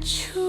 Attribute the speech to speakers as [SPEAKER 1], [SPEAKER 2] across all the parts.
[SPEAKER 1] 出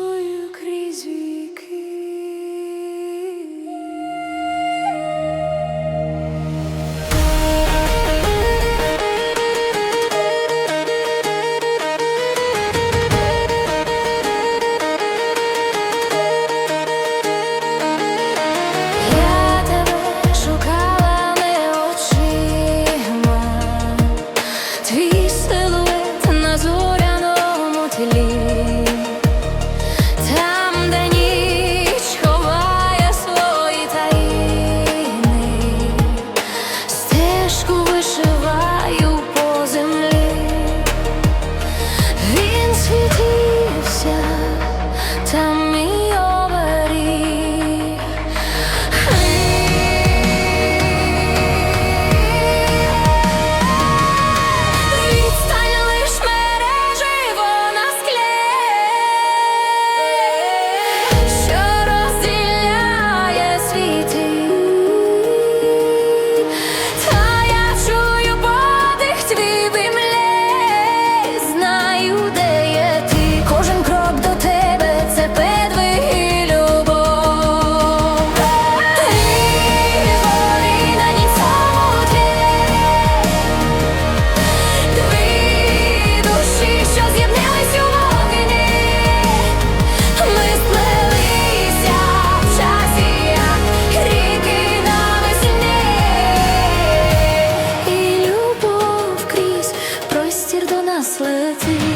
[SPEAKER 1] летить.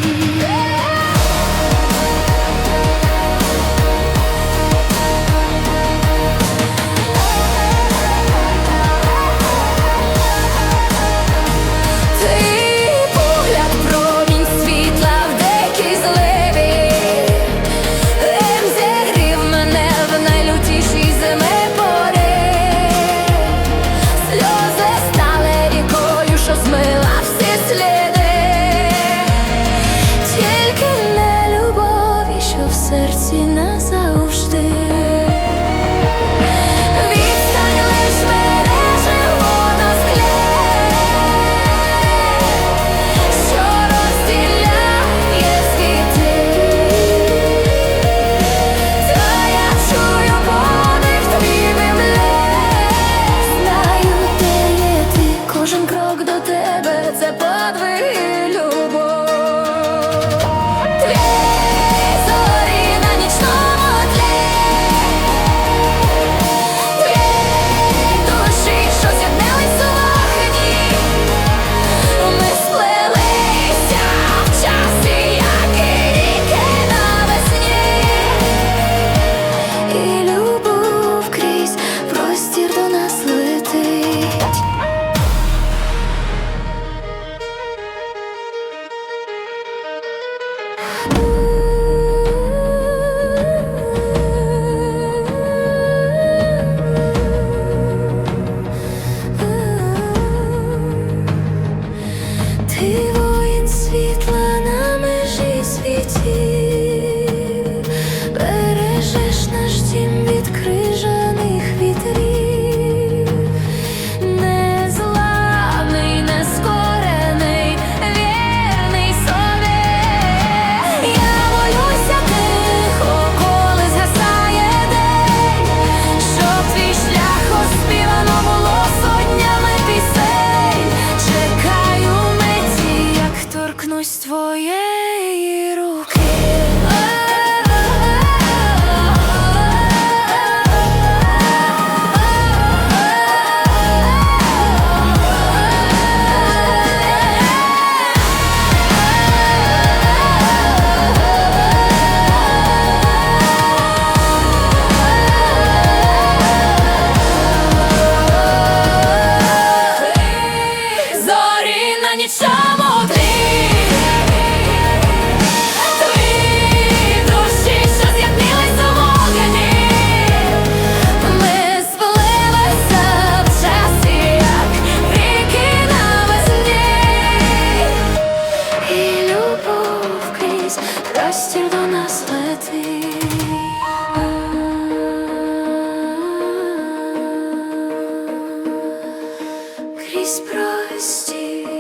[SPEAKER 1] Простір до нас летить крізь простір